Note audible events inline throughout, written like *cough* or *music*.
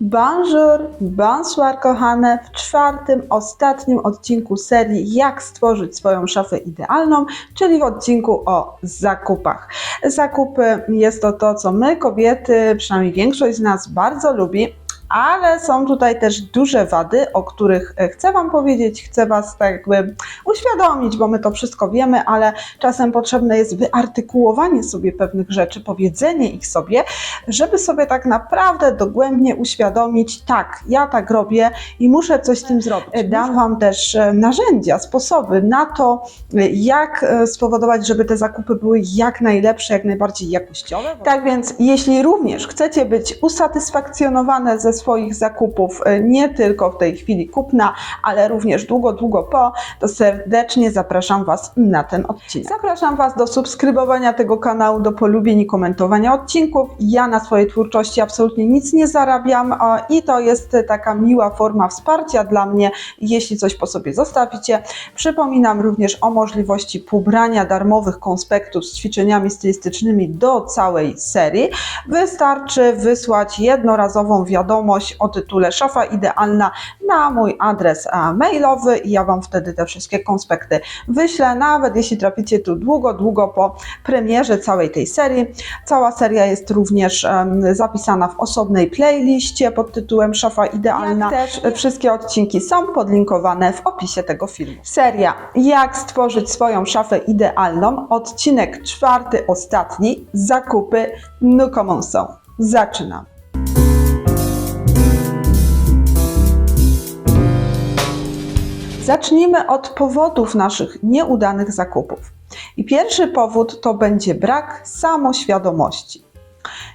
Bonjour, bonsoir kochane, w czwartym, ostatnim odcinku serii Jak stworzyć swoją szafę idealną, czyli w odcinku o zakupach. Zakupy jest to to, co my kobiety, przynajmniej większość z nas bardzo lubi, ale są tutaj też duże wady, o których e, chcę Wam powiedzieć, chcę Was tak jakby uświadomić, bo my to wszystko wiemy, ale czasem potrzebne jest wyartykułowanie sobie pewnych rzeczy, powiedzenie ich sobie, żeby sobie tak naprawdę dogłębnie uświadomić, tak, ja tak robię i muszę coś z tym zrobić. E, Dam Wam też e, narzędzia, sposoby na to, jak spowodować, żeby te zakupy były jak najlepsze, jak najbardziej jakościowe. Tak więc, jeśli również chcecie być usatysfakcjonowane ze swoich zakupów, e, nie tylko w tej chwili kupna, ale również długo, długo po, to serdecznie zapraszam Was na ten odcinek. Zapraszam Was do subskrybowania tego kanału, do polubień i komentowania odcinków. Ja na swojej twórczości absolutnie nic nie zarabiam i to jest taka miła forma wsparcia dla mnie, jeśli coś po sobie zostawicie. Przypominam również o możliwości pobrania darmowych konspektów z ćwiczeniami stylistycznymi do całej serii. Wystarczy wysłać jednorazową wiadomość o tytule Szafa Idealna na mój adres e, mailowy i ja Wam wtedy te wszystkie konspekty wyślę, nawet jeśli traficie tu długo, długo po premierze całej tej serii. Cała seria jest również zapisana w osobnej playliście pod tytułem Szafa Idealna. Też wszystkie odcinki są podlinkowane w opisie tego filmu. Seria Jak stworzyć swoją szafę idealną, odcinek czwarty, ostatni, zakupy, no comment są. Zaczynam. Zacznijmy od powodów naszych nieudanych zakupów. I pierwszy powód to będzie brak samoświadomości.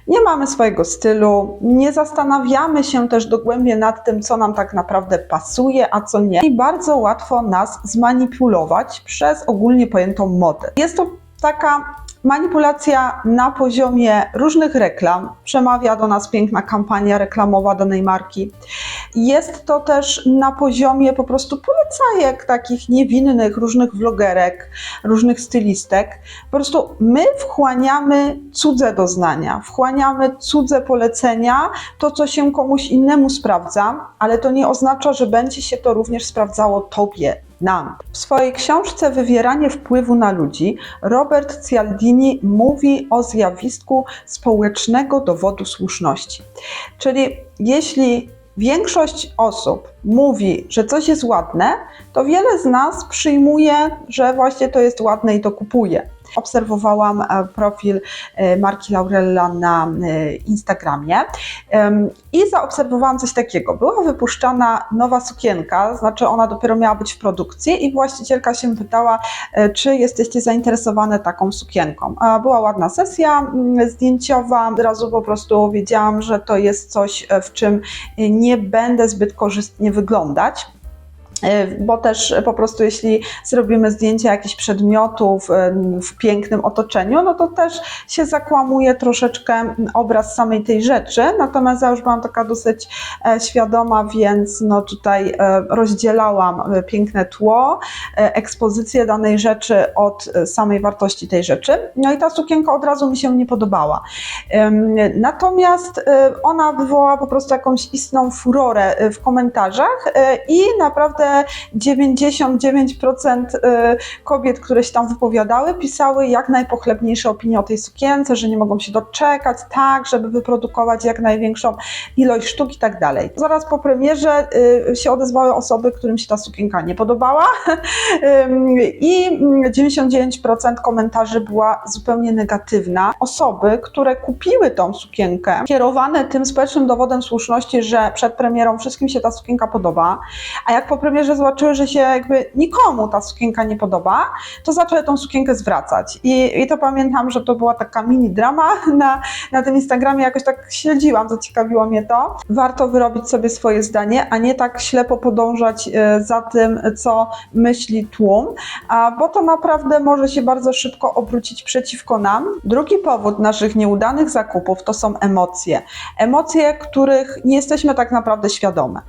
Nie mamy swojego stylu, nie zastanawiamy się też dogłębnie nad tym, co nam tak naprawdę pasuje, a co nie. I bardzo łatwo nas zmanipulować przez ogólnie pojętą modę. Jest to taka manipulacja na poziomie różnych reklam. Przemawia do nas piękna kampania reklamowa danej marki. Jest to też na poziomie po prostu polecajek takich niewinnych, różnych vlogerek, różnych stylistek. Po prostu my wchłaniamy cudze doznania, wchłaniamy cudze polecenia, to co się komuś innemu sprawdza, ale to nie oznacza, że będzie się to również sprawdzało tobie, nam. W swojej książce Wywieranie wpływu na ludzi Robert Cialdini mówi o zjawisku społecznego dowodu słuszności. Czyli jeśli większość osób mówi, że coś jest ładne, to wiele z nas przyjmuje, że właśnie to jest ładne i to kupuje. Obserwowałam e, profil e, Marki Laurella na e, Instagramie i zaobserwowałam coś takiego. Była wypuszczana nowa sukienka, znaczy ona dopiero miała być w produkcji i właścicielka się pytała, czy jesteście zainteresowane taką sukienką. Była ładna sesja mm, zdjęciowa, od razu po prostu wiedziałam, że to jest coś, w czym nie będę zbyt korzystnie wyglądać. E, Bo też po prostu, jeśli zrobimy zdjęcie jakichś przedmiotów e, w pięknym otoczeniu, no to też się zakłamuje troszeczkę obraz samej tej rzeczy. Natomiast ja już byłam taka dosyć e, świadoma, więc no tutaj e, rozdzielałam e, piękne tło, e, ekspozycję danej rzeczy od e, samej wartości tej rzeczy. No i ta sukienka od razu mi się nie podobała. Natomiast e, ona wywołała po prostu jakąś istną furorę e, w komentarzach e, i naprawdę 99% e, kobiet, które się tam wypowiadały, pisały jak najpochlebniejsze opinie o tej sukience, że nie mogą się doczekać, tak, żeby wyprodukować jak największą ilość sztuk i tak dalej. Zaraz po premierze e, się odezwały osoby, którym się ta sukienka nie podobała *laughs* i mm, 99% komentarzy była zupełnie negatywna. Osoby, które kupiły tą sukienkę, kierowane tym społecznym dowodem słuszności, że przed premierą wszystkim się ta sukienka podoba, a jak po premierze zobaczyły, że się jakby nikomu ta sukienka nie podoba, to zaczęły tą sukienkę zwracać. I, i to pamiętam, że to była taka mini drama *laughs* na, na tym Instagramie, jakoś tak śledziłam, zaciekawiło mnie to. Warto wyrobić sobie swoje zdanie, a nie tak ślepo podążać e, za tym, co myśli tłum, bo to naprawdę może się bardzo szybko obrócić przeciwko nam. Drugi powód naszych nieudanych zakupów to są emocje. Emocje, których nie jesteśmy tak naprawdę świadome.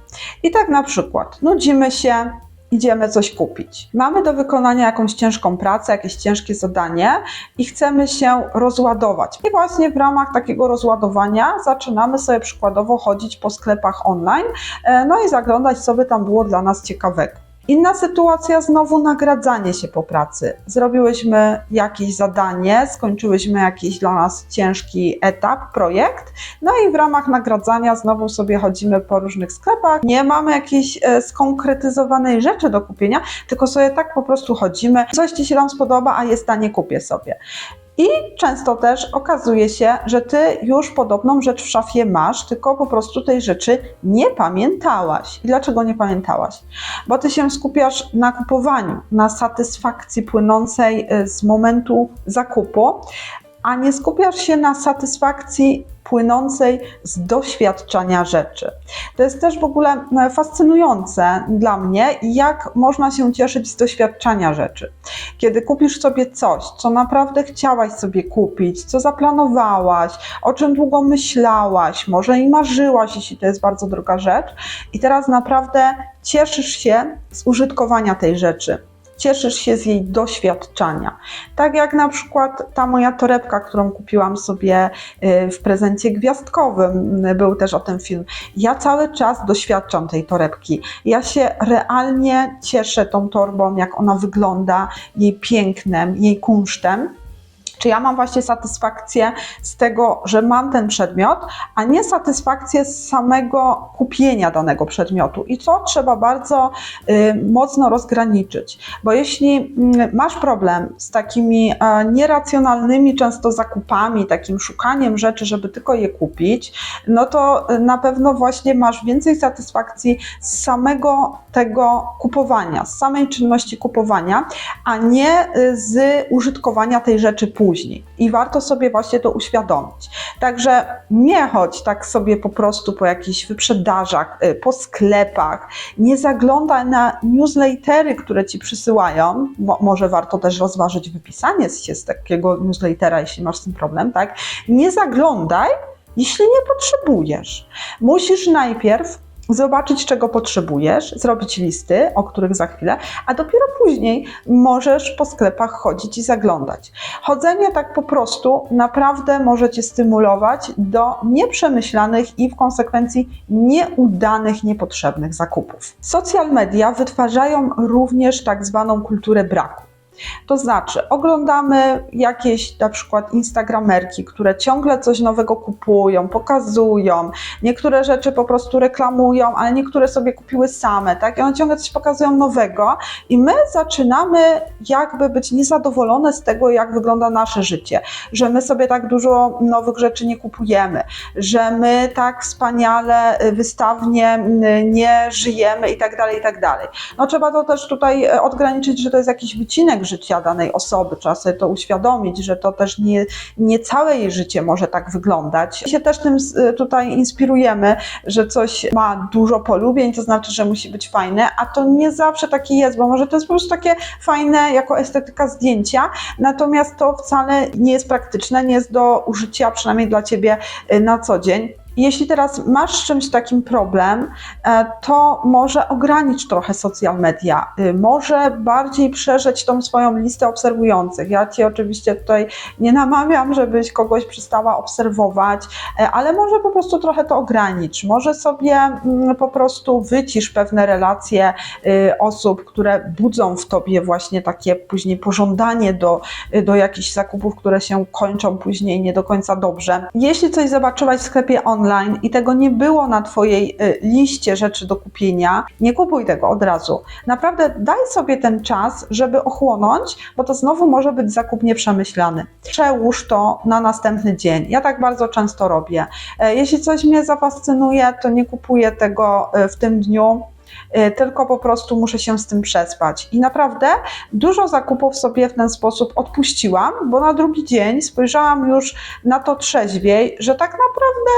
I tak na przykład nudzimy się, idziemy coś kupić. Mamy do wykonania jakąś ciężką pracę, jakieś ciężkie zadanie i chcemy się rozładować. I właśnie w ramach takiego rozładowania zaczynamy sobie przykładowo chodzić po sklepach online, e, no i zaglądać, co by tam było dla nas ciekawego. Inna sytuacja, znowu nagradzanie się po pracy. Zrobiłyśmy jakieś zadanie, skończyłyśmy jakiś dla nas ciężki etap, projekt, no i w ramach nagradzania znowu sobie chodzimy po różnych sklepach. Nie mamy jakiejś e, skonkretyzowanej rzeczy do kupienia, tylko sobie tak po prostu chodzimy. Coś Ci się tam spodoba, a jest tanie, kupię sobie. I często też okazuje się, że ty już podobną rzecz w szafie masz, tylko po prostu tej rzeczy nie pamiętałaś. I dlaczego nie pamiętałaś? Bo ty się skupiasz na kupowaniu, na satysfakcji płynącej y, z momentu zakupu, a nie skupiasz się na satysfakcji płynącej z doświadczenia rzeczy. To jest też w ogóle e, fascynujące dla mnie, jak można się cieszyć z doświadczenia rzeczy. Kiedy kupisz sobie coś, co naprawdę chciałaś sobie kupić, co zaplanowałaś, o czym długo myślałaś, może i marzyłaś, jeśli to jest bardzo droga rzecz, i teraz naprawdę cieszysz się z użytkowania tej rzeczy cieszysz się z jej doświadczenia. Tak jak na przykład ta moja torebka, którą kupiłam sobie y, w prezencie gwiazdkowym, y, był też o tym film. Ja cały czas doświadczam tej torebki. Ja się realnie cieszę tą torbą, jak ona wygląda, jej pięknem, jej kunsztem czy ja mam właśnie satysfakcję z tego, że mam ten przedmiot, a nie satysfakcję z samego kupienia danego przedmiotu. I to trzeba bardzo y, mocno rozgraniczyć, bo jeśli y, masz problem z takimi y, nieracjonalnymi często zakupami, takim szukaniem rzeczy, żeby tylko je kupić, no to y, na pewno właśnie masz więcej satysfakcji z samego tego kupowania, z samej czynności kupowania, a nie y, z użytkowania tej rzeczy później później. I warto sobie właśnie to uświadomić. Także nie chodź tak sobie po prostu po jakichś wyprzedażach, y, po sklepach, nie zaglądaj na newslettery, które ci przysyłają. Mo może warto też rozważyć wypisanie się z takiego newslettera, jeśli masz z tym problem, tak? Nie zaglądaj, jeśli nie potrzebujesz. Musisz najpierw zobaczyć, czego potrzebujesz, zrobić listy, o których za chwilę, a dopiero później możesz po sklepach chodzić i zaglądać. Chodzenie tak po prostu naprawdę może Cię stymulować do nieprzemyślanych i w konsekwencji nieudanych, niepotrzebnych zakupów. Social media wytwarzają również tak zwaną kulturę braku. To znaczy, oglądamy jakieś na przykład instagramerki, które ciągle coś nowego kupują, pokazują, niektóre rzeczy po prostu reklamują, ale niektóre sobie kupiły same, tak? I one ciągle coś pokazują nowego i my zaczynamy jakby być niezadowolone z tego, jak wygląda nasze życie, że my sobie tak dużo nowych rzeczy nie kupujemy, że my tak wspaniale, y, wystawnie y, nie żyjemy i tak dalej, i tak dalej. No trzeba to też tutaj y, odgraniczyć, że to jest jakiś wycinek życia danej osoby. Trzeba sobie to uświadomić, że to też nie, nie całe jej życie może tak wyglądać. My się też tym y, tutaj inspirujemy, że coś ma dużo polubień, to znaczy, że musi być fajne, a to nie zawsze takie jest, bo może to jest po prostu takie fajne jako estetyka zdjęcia, natomiast to wcale nie jest praktyczne, nie jest do użycia, przynajmniej dla Ciebie y, na co dzień. Jeśli teraz masz z czymś takim problem, e, to może ogranicz trochę social media, y, może bardziej przeżyć tą swoją listę obserwujących. Ja Cię oczywiście tutaj nie namawiam, żebyś kogoś przestała obserwować, e, ale może po prostu trochę to ogranicz. Może sobie mm, po prostu wycisz pewne relacje y, osób, które budzą w Tobie właśnie takie później pożądanie do, y, do jakichś zakupów, które się kończą później nie do końca dobrze. Jeśli coś zobaczyłaś w sklepie online, online i tego nie było na Twojej y, liście rzeczy do kupienia, nie kupuj tego od razu. Naprawdę daj sobie ten czas, żeby ochłonąć, bo to znowu może być zakup nieprzemyślany. Przełóż to na następny dzień. Ja tak bardzo często robię. E, jeśli coś mnie zafascynuje, to nie kupuję tego e, w tym dniu, e, tylko po prostu muszę się z tym przespać. I naprawdę dużo zakupów sobie w ten sposób odpuściłam, bo na drugi dzień spojrzałam już na to trzeźwiej, że tak naprawdę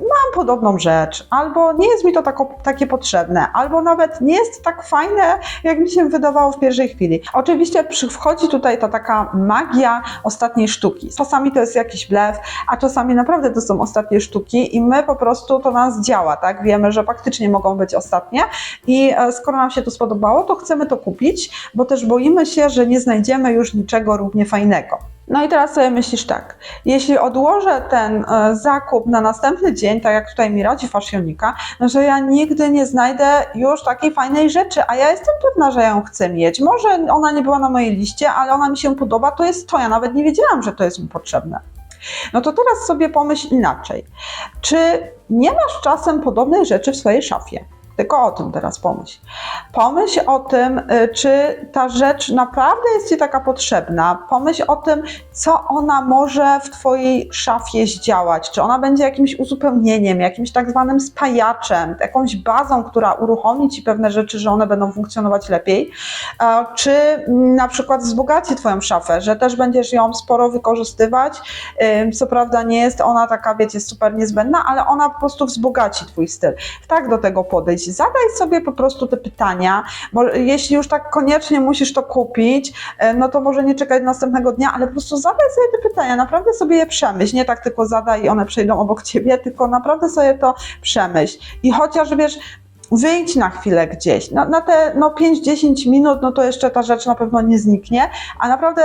mam podobną rzecz, albo nie jest mi to tako, takie potrzebne, albo nawet nie jest tak fajne, jak mi się wydawało w pierwszej chwili. Oczywiście wchodzi tutaj ta taka magia ostatniej sztuki. Czasami to jest jakiś blef, a czasami naprawdę to są ostatnie sztuki i my po prostu to nas działa, tak? Wiemy, że faktycznie mogą być ostatnie i e, skoro nam się to spodobało, to chcemy to kupić, bo też boimy się, że nie znajdziemy już niczego równie fajnego. No i teraz sobie myślisz tak, jeśli odłożę ten e, zakup na następny dzień, tak jak tutaj mi radzi fashionika, no że ja nigdy nie znajdę już takiej fajnej rzeczy, a ja jestem pewna, że ją chcę mieć. Może ona nie była na mojej liście, ale ona mi się podoba, to jest to. Ja nawet nie wiedziałam, że to jest mi potrzebne. No to teraz sobie pomyśl inaczej. Czy nie masz czasem podobnej rzeczy w swojej szafie? Tylko o tym teraz pomyśl. Pomyśl o tym, y, czy ta rzecz naprawdę jest Ci taka potrzebna. Pomyśl o tym, co ona może w Twojej szafie zdziałać. Czy ona będzie jakimś uzupełnieniem, jakimś tak zwanym spajaczem, jakąś bazą, która uruchomi Ci pewne rzeczy, że one będą funkcjonować lepiej. E, Czy mm, na przykład wzbogaci Twoją szafę, że też będziesz ją sporo wykorzystywać. Co prawda nie jest ona taka, wiecie, super niezbędna, ale ona po prostu wzbogaci Twój styl. Tak do tego podejść. Zadaj sobie po prostu te pytania, bo jeśli już tak koniecznie musisz to kupić, e, no to może nie czekać następnego dnia, ale po prostu zadaj sobie te pytania, naprawdę sobie je przemyśl. Nie tak tylko zadaj i one przejdą obok Ciebie, tylko naprawdę sobie to przemyśl. I chociaż wiesz, wyjdź na chwilę gdzieś, na, na te no, 5-10 minut, no to jeszcze ta rzecz na pewno nie zniknie, a naprawdę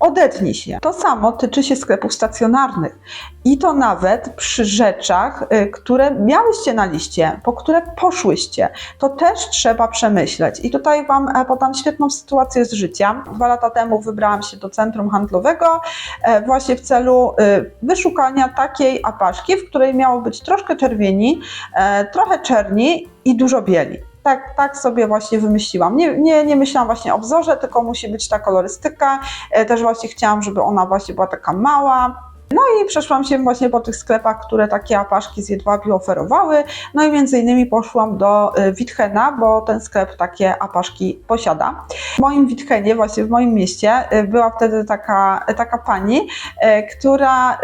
odetnij się. To samo tyczy się sklepów stacjonarnych i to nawet przy rzeczach, y, które miałyście na liście, po które poszłyście. To też trzeba przemyśleć. I tutaj Wam e, podam świetną sytuację z życia. Dwa lata temu wybrałam się do centrum handlowego e, właśnie w celu y, wyszukania takiej apaszki, w której miało być troszkę czerwieni, e, trochę czerni i dużo bieli. Tak, tak sobie właśnie wymyśliłam. Nie, nie, nie myślałam właśnie o wzorze, tylko musi być ta kolorystyka. E, Też właśnie chciałam, żeby ona właśnie była taka mała. No i przeszłam się właśnie po tych sklepach, które takie apaszki z jedwabiu oferowały. No i między innymi poszłam do y, Witchena, bo ten sklep takie apaszki posiada. W moim Witchenie, właśnie w moim mieście, y, była wtedy taka, taka pani, y, która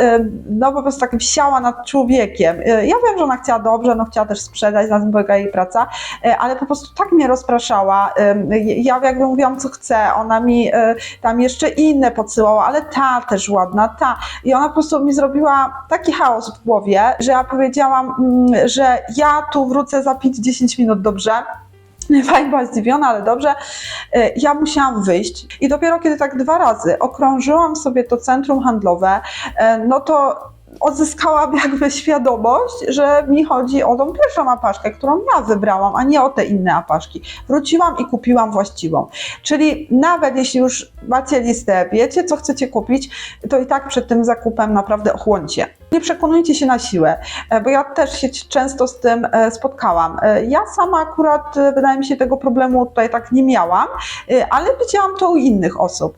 no po prostu tak wsiała nad człowiekiem. Ja wiem, że ona chciała dobrze, no chciała też sprzedać, na tym polega jej praca, ale po prostu tak mnie rozpraszała. Ja jakby mówiłam, co chcę, ona mi tam jeszcze inne podsyłała, ale ta też ładna, ta. I ona po prostu mi zrobiła taki chaos w głowie, że ja powiedziałam, mm, że ja tu wrócę za 5-10 minut, dobrze? *laughs* Pani była zdziwiona, ale dobrze. Y, Ja musiałam wyjść i dopiero kiedy tak dwa razy okrążyłam sobie to centrum handlowe, y, no to odzyskałam jakby świadomość, że mi chodzi o tą pierwszą apaszkę, którą ja wybrałam, a nie o te inne apaszki. Wróciłam i kupiłam właściwą. Czyli nawet jeśli już macie listę, wiecie co chcecie kupić, to i tak przed tym zakupem naprawdę ochłoncie. Nie przekonujcie się na siłę, e, bo ja też się często z tym e, spotkałam. E, Ja sama akurat, wydaje mi się, tego problemu tutaj tak nie miałam, ale widziałam to u innych osób,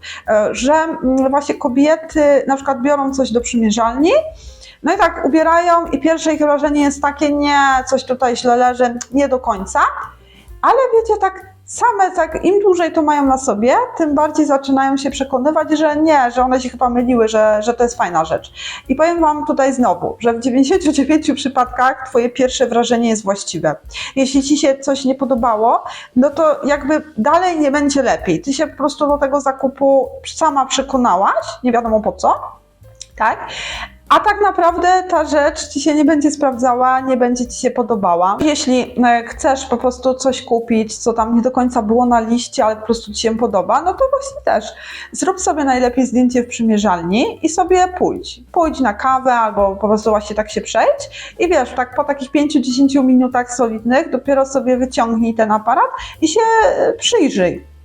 że mm, właśnie kobiety na przykład biorą coś do przymierzalni, no i tak ubierają i pierwsze ich wrażenie jest takie, nie, coś tutaj źle leży, nie do końca, ale wiecie, tak same, tak im dłużej to mają na sobie, tym bardziej zaczynają się przekonywać, że nie, że one się chyba myliły, że, że to jest fajna rzecz. I powiem Wam tutaj znowu, że w 99 przypadkach Twoje pierwsze wrażenie jest właściwe. Jeśli Ci się coś nie podobało, no to jakby dalej nie będzie lepiej. Ty się po prostu do tego zakupu sama przekonałaś, nie wiadomo po co, tak? A tak naprawdę ta rzecz ci się nie będzie sprawdzała, nie będzie ci się podobała. Jeśli e, chcesz po prostu coś kupić, co tam nie do końca było na liście, ale po prostu ci się podoba, no to właśnie też zrób sobie najlepiej zdjęcie w przymierzalni i sobie pójdź. Pójdź na kawę albo po prostu właśnie tak się przejdź i wiesz, tak po takich 5-10 minutach solidnych dopiero sobie wyciągnij ten aparat i się e, przyjrzyj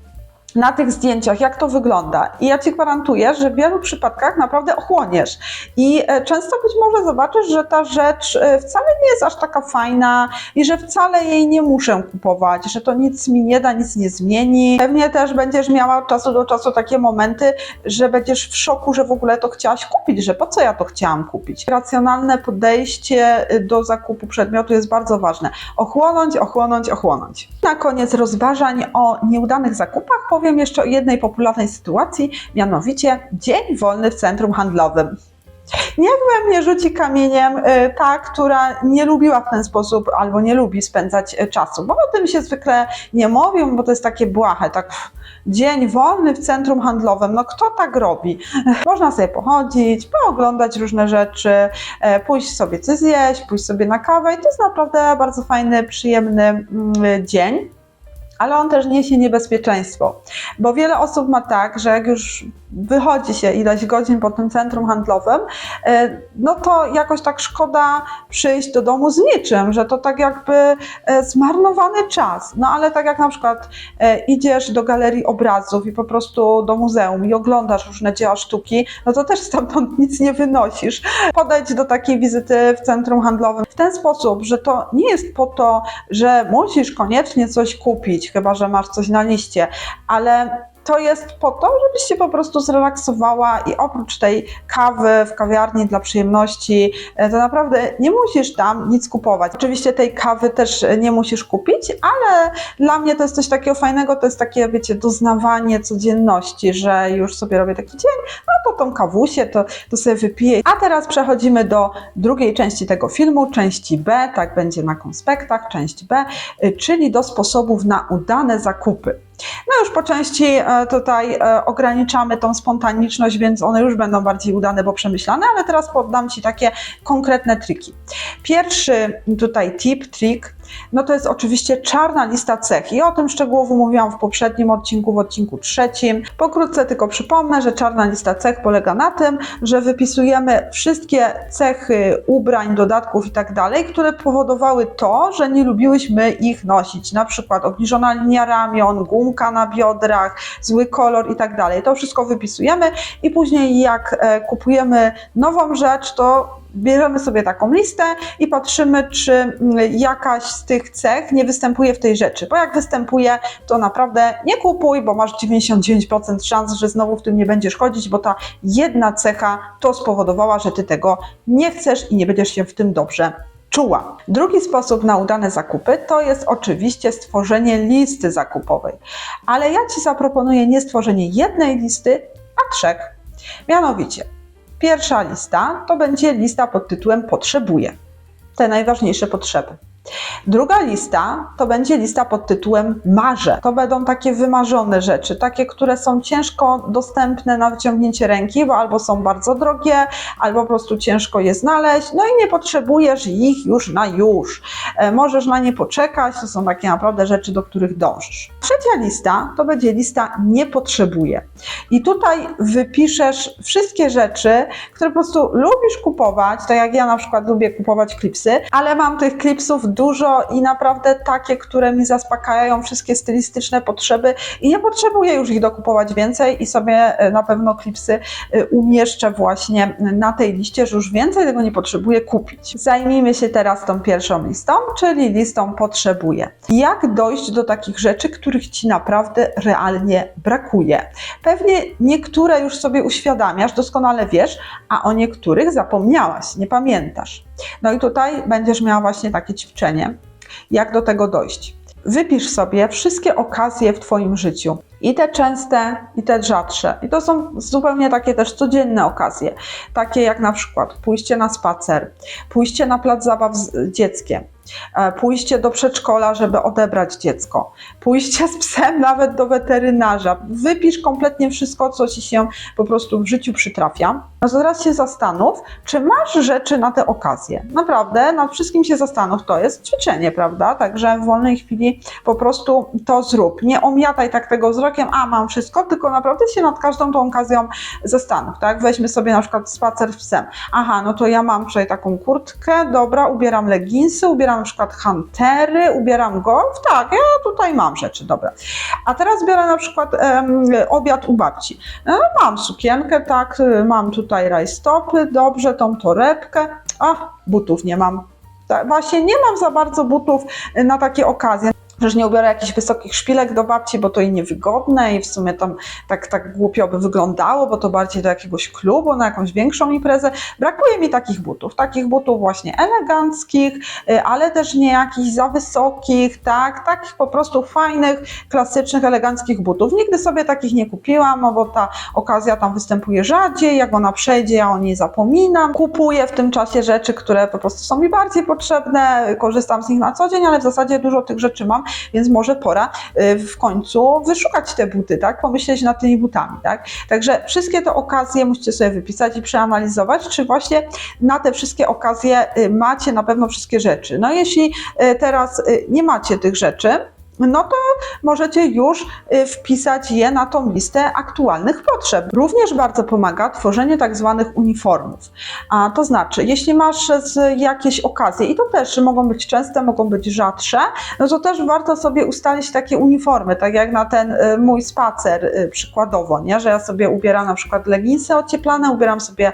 na tych zdjęciach, jak to wygląda. I ja Ci gwarantuję, że w wielu przypadkach naprawdę ochłoniesz. I e, często być może zobaczysz, że ta rzecz e, wcale nie jest aż taka fajna i że wcale jej nie muszę kupować, że to nic mi nie da, nic nie zmieni. Pewnie też będziesz miała od czasu do czasu takie momenty, że będziesz w szoku, że w ogóle to chciałaś kupić, że po co ja to chciałam kupić. Racjonalne podejście e, do zakupu przedmiotu jest bardzo ważne. Ochłonąć, ochłonąć, ochłonąć. Na koniec rozważań o nieudanych zakupach powiem jeszcze o jednej popularnej sytuacji, mianowicie dzień wolny w centrum handlowym. Niech we mnie rzuci kamieniem y, ta, która nie lubiła w ten sposób albo nie lubi spędzać y, czasu, bo o tym się zwykle nie mówią, bo to jest takie błahe, tak dzień wolny w centrum handlowym, no kto tak robi? *laughs* Można sobie pochodzić, pooglądać różne rzeczy, e, pójść sobie coś zjeść, pójść sobie na kawę i to jest naprawdę bardzo fajny, przyjemny mm, dzień. Ale on też niesie niebezpieczeństwo, bo wiele osób ma tak, że jak już wychodzi się ileś godzin po tym centrum handlowym, e, no to jakoś tak szkoda przyjść do domu z niczym, że to tak jakby e, zmarnowany czas. No ale tak jak na przykład e, idziesz do galerii obrazów i po prostu do muzeum i oglądasz różne dzieła sztuki, no to też stamtąd *laughs* nic nie wynosisz. Podejdź do takiej wizyty w centrum handlowym w ten sposób, że to nie jest po to, że musisz koniecznie coś kupić, chyba że masz coś na liście, ale to jest po to, żebyś się po prostu zrelaksowała i oprócz tej kawy w kawiarni dla przyjemności, e, to naprawdę nie musisz tam nic kupować. Oczywiście tej kawy też nie musisz kupić, ale dla mnie to jest coś takiego fajnego, to jest takie, wiecie, doznawanie codzienności, że już sobie robię taki dzień, no to tą kawusię to, to sobie wypiję. A teraz przechodzimy do drugiej części tego filmu, części B, tak będzie na konspektach, część B, y, czyli do sposobów na udane zakupy. No już po części e, tutaj e, ograniczamy tą spontaniczność, więc one już będą bardziej udane, bo przemyślane, ale teraz poddam Ci takie konkretne triki. Pierwszy tutaj tip, trik, no to jest oczywiście czarna lista cech i o tym szczegółowo mówiłam w poprzednim odcinku, w odcinku trzecim. Pokrótce tylko przypomnę, że czarna lista cech polega na tym, że wypisujemy wszystkie cechy ubrań, dodatków i tak dalej, które powodowały to, że nie lubiłyśmy ich nosić. Na przykład obniżona linia ramion, gumka na biodrach, zły kolor i tak dalej. To wszystko wypisujemy i później jak e, kupujemy nową rzecz, to bierzemy sobie taką listę i patrzymy, czy mm, jakaś z tych cech nie występuje w tej rzeczy. Bo jak występuje, to naprawdę nie kupuj, bo masz 99% szans, że znowu w tym nie będziesz chodzić, bo ta jedna cecha to spowodowała, że ty tego nie chcesz i nie będziesz się w tym dobrze czuła. Drugi sposób na udane zakupy to jest oczywiście stworzenie listy zakupowej. Ale ja Ci zaproponuję nie stworzenie jednej listy, a trzech. Mianowicie, Pierwsza lista to będzie lista pod tytułem Potrzebuję. Te najważniejsze potrzeby. Druga lista to będzie lista pod tytułem Marzę. To będą takie wymarzone rzeczy, takie, które są ciężko dostępne na wyciągnięcie ręki, bo albo są bardzo drogie, albo po prostu ciężko je znaleźć, no i nie potrzebujesz ich już na już. E, możesz na nie poczekać, to są takie naprawdę rzeczy, do których dążysz. Trzecia lista to będzie lista Nie potrzebuję. I tutaj wypiszesz wszystkie rzeczy, które po prostu lubisz kupować, tak jak ja na przykład lubię kupować klipsy, ale mam tych klipsów dużo i naprawdę takie, które mi zaspokajają wszystkie stylistyczne potrzeby i nie potrzebuję już ich dokupować więcej i sobie e, na pewno klipsy e, umieszczę właśnie na tej liście, że już więcej tego nie potrzebuję kupić. Zajmijmy się teraz tą pierwszą listą, czyli listą potrzebuję. Jak dojść do takich rzeczy, których Ci naprawdę realnie brakuje? Pewnie niektóre już sobie uświadamiasz, doskonale wiesz, a o niektórych zapomniałaś, nie pamiętasz. No i tutaj będziesz miała właśnie takie ćwiczenie, jak do tego dojść. Wypisz sobie wszystkie okazje w Twoim życiu. I te częste, i te rzadsze. I to są zupełnie takie też codzienne okazje. Takie jak na przykład pójście na spacer, pójście na plac zabaw z dzieckiem, pójście do przedszkola, żeby odebrać dziecko, pójście z psem *laughs* nawet do weterynarza. Wypisz kompletnie wszystko, co Ci się po prostu w życiu przytrafia. No teraz się zastanów, czy masz rzeczy na te okazje. Naprawdę, nad wszystkim się zastanów. To jest ćwiczenie, prawda? Także w wolnej chwili po prostu to zrób. Nie omiataj tak tego wzrokiem, a mam wszystko, tylko naprawdę się nad każdą tą okazją zastanów, tak? Weźmy sobie na przykład spacer z psem. Aha, no to ja mam tutaj taką kurtkę, dobra, ubieram leginsy, ubieram na przykład huntery, ubieram golf, tak, ja tutaj mam rzeczy, dobra. A teraz biorę na przykład em, obiad u babci. No, mam sukienkę, tak, y, mam tutaj rajstopy, dobrze, tą torebkę, a butów nie mam. Tak, właśnie nie mam za bardzo butów y, na takie okazje. Że nie ubiorę jakichś wysokich szpilek do babci, bo to jej niewygodne i w sumie tam tak, tak głupio by wyglądało, bo to bardziej do jakiegoś klubu, na jakąś większą imprezę. Brakuje mi takich butów, takich butów właśnie eleganckich, y, ale też nie jakichś za wysokich, tak, takich po prostu fajnych, klasycznych, eleganckich butów. Nigdy sobie takich nie kupiłam, no bo ta okazja tam występuje rzadziej, jak ona przejdzie, ja o niej zapominam. Kupuję w tym czasie rzeczy, które po prostu są mi bardziej potrzebne, korzystam z nich na co dzień, ale w zasadzie dużo tych rzeczy mam, więc może pora y, w końcu wyszukać te buty, tak? Pomyśleć nad tymi butami, tak? Także wszystkie te okazje musicie sobie wypisać i przeanalizować, czy właśnie na te wszystkie okazje y, macie na pewno wszystkie rzeczy. No jeśli y, teraz nie macie tych rzeczy, no to możecie już y, wpisać je na tą listę aktualnych potrzeb. Również bardzo pomaga tworzenie tak zwanych uniformów. A to znaczy, jeśli masz jakieś okazje, i to też mogą być częste, mogą być rzadsze, no to też warto sobie ustalić takie uniformy, tak jak na ten y, mój spacer y, przykładowo, nie? że ja sobie ubieram na przykład leginsy ocieplane, ubieram sobie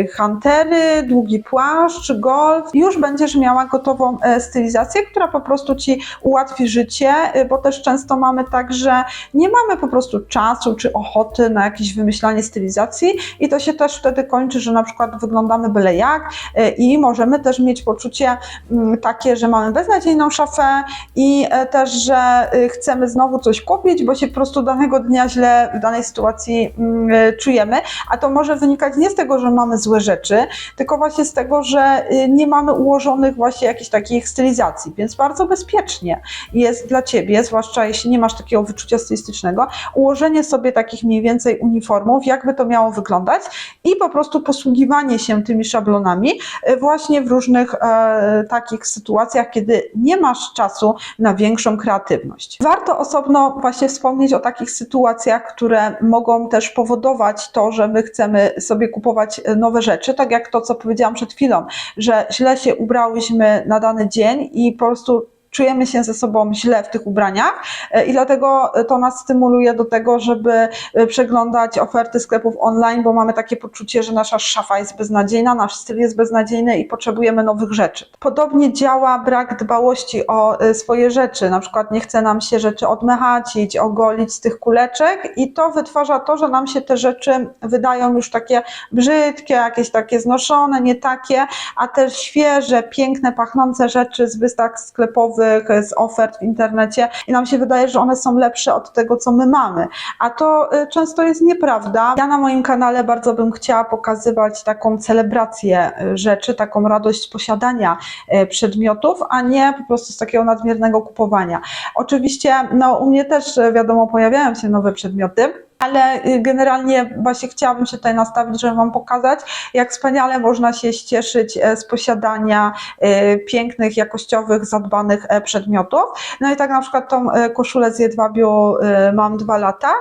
y, hantery, długi płaszcz, golf. Już będziesz miała gotową e, stylizację, która po prostu Ci ułatwi życie, y, bo też często mamy tak, że nie mamy po prostu czasu czy ochoty na jakieś wymyślanie stylizacji i to się też wtedy kończy, że na przykład wyglądamy byle jak y, i możemy też mieć poczucie mm, takie, że mamy beznadziejną szafę i e, też, że y, chcemy znowu coś kupić, bo się po prostu danego dnia źle w danej sytuacji mm, czujemy, a to może wynikać nie z tego, że mamy złe rzeczy, tylko właśnie z tego, że nie mamy ułożonych właśnie jakichś takich stylizacji, więc bardzo bezpiecznie jest dla Ciebie, zwłaszcza jeśli nie masz takiego wyczucia stylistycznego, ułożenie sobie takich mniej więcej uniformów, jakby to miało wyglądać i po prostu posługiwanie się tymi szablonami y, właśnie w różnych e, takich sytuacjach, kiedy nie masz czasu na większą kreatywność. Warto osobno właśnie wspomnieć o takich sytuacjach, które mogą też powodować to, że my chcemy sobie kupować e, nowe rzeczy, tak jak to, co powiedziałam przed chwilą, że źle się ubrałyśmy na dany dzień i po prostu czujemy się ze sobą źle w tych ubraniach e, i dlatego to nas stymuluje do tego, żeby e, przeglądać oferty sklepów online, bo mamy takie poczucie, że nasza szafa jest beznadziejna, nasz styl jest beznadziejny i potrzebujemy nowych rzeczy. Podobnie działa brak dbałości o e, swoje rzeczy, na przykład nie chce nam się rzeczy odmechacić, ogolić z tych kuleczek i to wytwarza to, że nam się te rzeczy wydają już takie brzydkie, jakieś takie znoszone, nie takie, a te świeże, piękne, pachnące rzeczy z wystaw sklepowych, z ofert w internecie i nam się wydaje, że one są lepsze od tego, co my mamy. A to y, często jest nieprawda. Ja na moim kanale bardzo bym chciała pokazywać taką celebrację y, rzeczy, taką radość posiadania y, przedmiotów, a nie po prostu z takiego nadmiernego kupowania. Oczywiście, no u mnie też wiadomo, pojawiają się nowe przedmioty ale y, generalnie właśnie chciałabym się tutaj nastawić, żeby Wam pokazać, jak wspaniale można się cieszyć e, z posiadania e, pięknych, jakościowych, zadbanych e, przedmiotów. No i tak na przykład tą koszulę z Jedwabiu mam dwa lata,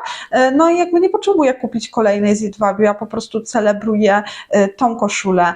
no i jakby nie potrzebuję kupić kolejnej z Jedwabiu, ja po prostu celebruję tą koszulę,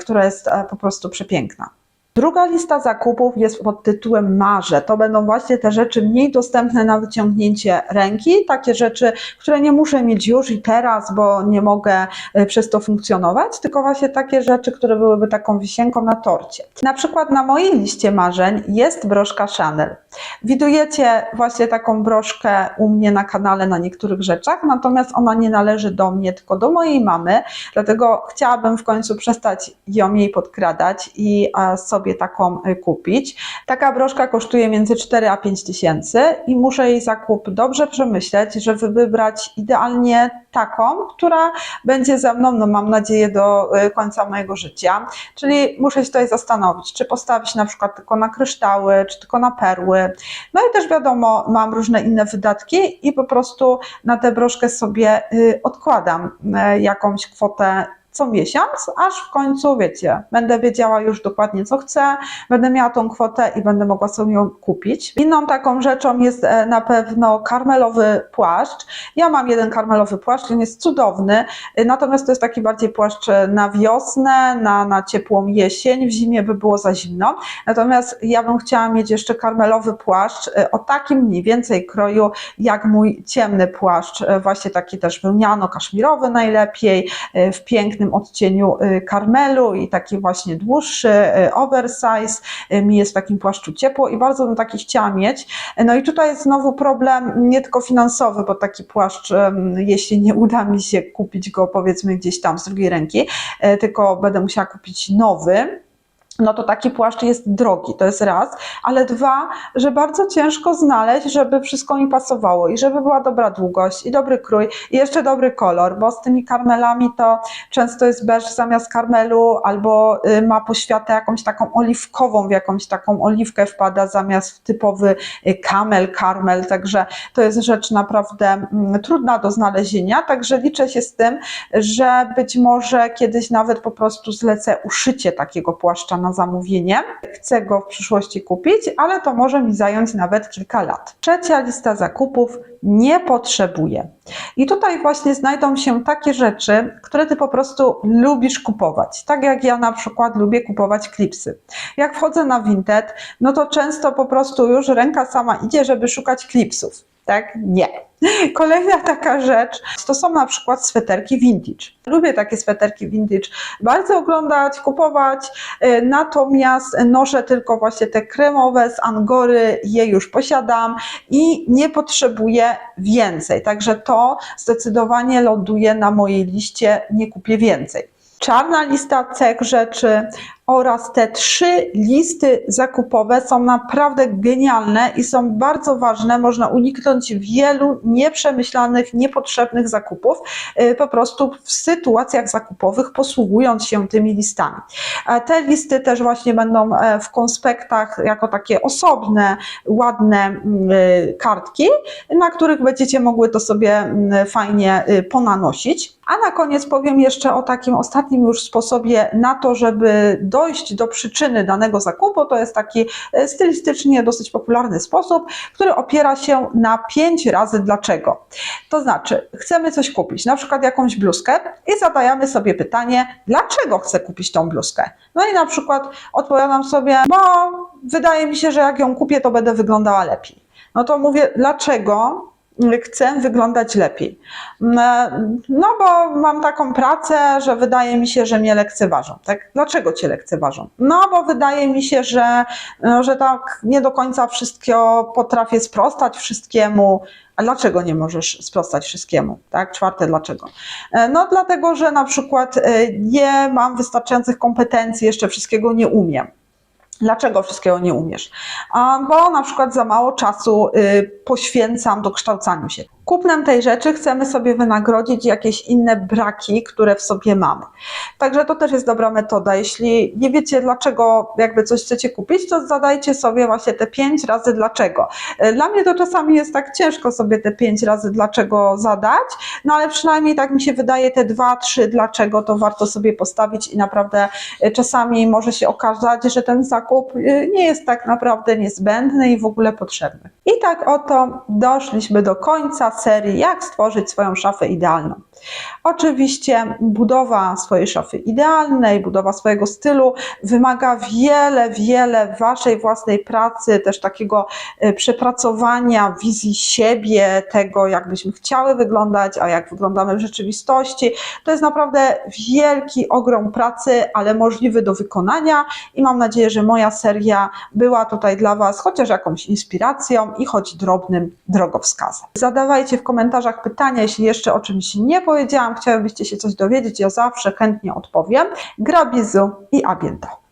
która jest po prostu przepiękna. Druga lista zakupów jest pod tytułem Marze. To będą właśnie te rzeczy mniej dostępne na wyciągnięcie ręki, takie rzeczy, które nie muszę mieć już i teraz, bo nie mogę e, przez to funkcjonować, tylko właśnie takie rzeczy, które byłyby taką wisienką na torcie. Na przykład na mojej liście marzeń jest broszka Chanel. Widujecie właśnie taką broszkę u mnie na kanale na niektórych rzeczach, natomiast ona nie należy do mnie, tylko do mojej mamy, dlatego chciałabym w końcu przestać ją jej podkradać i e, sobie taką e, kupić. Taka broszka kosztuje między 4 a 5 tysięcy i muszę jej zakup dobrze przemyśleć, żeby wybrać idealnie taką, która będzie ze mną, no mam nadzieję, do e, końca mojego życia. Czyli muszę się tutaj zastanowić, czy postawić na przykład tylko na kryształy, czy tylko na perły. No i też wiadomo, mam różne inne wydatki i po prostu na tę broszkę sobie y, odkładam jakąś kwotę co miesiąc, aż w końcu, wiecie, będę wiedziała już dokładnie, co chcę, będę miała tą kwotę i będę mogła sobie ją kupić. Inną taką rzeczą jest e, na pewno karmelowy płaszcz. Ja mam jeden karmelowy płaszcz, on jest cudowny, e, natomiast to jest taki bardziej płaszcz na wiosnę, na, na ciepłą jesień, w zimie by było za zimno. Natomiast ja bym chciała mieć jeszcze karmelowy płaszcz e, o takim mniej więcej kroju, jak mój ciemny płaszcz, właśnie taki też wełniano-kaszmirowy najlepiej, w pięknym odcieniu y, karmelu i taki właśnie dłuższy, y, oversize. Y, Mi jest w takim płaszczu ciepło i bardzo bym taki chciała mieć. No i tutaj jest znowu problem nie tylko finansowy, bo taki płaszcz, jeśli nie uda mi się kupić go powiedzmy gdzieś tam z drugiej ręki, e, tylko będę musiała kupić nowy, no to taki płaszcz jest drogi, to jest raz, ale dwa, że bardzo ciężko znaleźć, żeby wszystko mi pasowało i żeby była dobra długość i dobry krój i jeszcze dobry kolor, bo z tymi karmelami to często jest beż zamiast karmelu albo y, ma poświatę jakąś taką oliwkową, w jakąś taką oliwkę wpada zamiast w typowy y, kamel, karmel, także to jest rzecz naprawdę mm, trudna do znalezienia, także liczę się z tym, że być może kiedyś nawet po prostu zlecę uszycie takiego płaszcza na zamówienie. Chcę go w przyszłości kupić, ale to może mi zająć nawet kilka lat. Trzecia lista zakupów nie potrzebuję. I tutaj właśnie znajdą się takie rzeczy, które ty po prostu lubisz kupować. Tak jak ja na przykład lubię kupować klipsy. Jak wchodzę na Vinted, no to często po prostu już ręka sama idzie, żeby szukać klipsów. Tak? Nie. *laughs* Kolejna taka rzecz to są na przykład sweterki vintage. Lubię takie sweterki vintage bardzo oglądać, kupować, y, natomiast noszę tylko właśnie te kremowe z Angory, je już posiadam i nie potrzebuję więcej. Także to zdecydowanie ląduje na mojej liście, nie kupię więcej. Czarna lista cech rzeczy oraz te trzy listy zakupowe są naprawdę genialne i są bardzo ważne. Można uniknąć wielu nieprzemyślanych, niepotrzebnych zakupów, y, po prostu w sytuacjach zakupowych, posługując się tymi listami. Te listy też właśnie będą e, w konspektach jako takie osobne, ładne mm, y, kartki, na których będziecie mogły to sobie mm, fajnie y, ponanosić. A na koniec powiem jeszcze o takim ostatnim już sposobie na to, żeby dojść do przyczyny danego zakupu. To jest taki e, stylistycznie dosyć popularny sposób, który opiera się na pięć razy dlaczego. To znaczy, chcemy coś kupić, na przykład jakąś bluzkę i zadajemy sobie pytanie, dlaczego chcę kupić tą bluzkę. No i na przykład odpowiadam sobie, bo wydaje mi się, że jak ją kupię, to będę wyglądała lepiej. No to mówię, dlaczego chcę wyglądać lepiej. Mm, No bo mam taką pracę, że wydaje mi się, że mnie lekceważą. Tak? Dlaczego cię lekceważą? No bo wydaje mi się, że, no, że tak nie do końca wszystkiego potrafię sprostać wszystkiemu. A dlaczego nie możesz sprostać wszystkiemu? Tak? Czwarte, dlaczego? E, No dlatego, że na przykład e, nie mam wystarczających kompetencji, jeszcze wszystkiego nie umiem. Dlaczego wszystkiego nie umiesz? Bo na przykład za mało czasu y, poświęcam dokształcaniu się. Kupnem tej rzeczy chcemy sobie wynagrodzić jakieś inne braki, które w sobie mamy. Także to też jest dobra metoda. Jeśli nie wiecie, dlaczego jakby coś chcecie kupić, to zadajcie sobie właśnie te pięć razy dlaczego. Y, Dla mnie to czasami jest tak ciężko sobie te pięć razy dlaczego zadać, no ale przynajmniej tak mi się wydaje te dwa, trzy dlaczego to warto sobie postawić i naprawdę y, czasami może się okazać, że ten zakup y, nie jest tak naprawdę niezbędny i w ogóle potrzebny. I tak oto doszliśmy do końca serii Jak stworzyć swoją szafę idealną. Oczywiście budowa swojej szafy idealnej, budowa swojego stylu wymaga wiele, wiele waszej własnej pracy, też takiego e, przepracowania wizji siebie, tego jak byśmy chciały wyglądać, a jak wyglądamy w rzeczywistości. To jest naprawdę wielki ogrom pracy, ale możliwy do wykonania i mam nadzieję, że moja seria była tutaj dla was chociaż jakąś inspiracją i choć drobnym drogowskazem. Zadawajcie w komentarzach pytania, jeśli jeszcze o czymś nie powiedziałam, chciałybyście się coś dowiedzieć, ja zawsze chętnie odpowiem. Grabizu i abiento.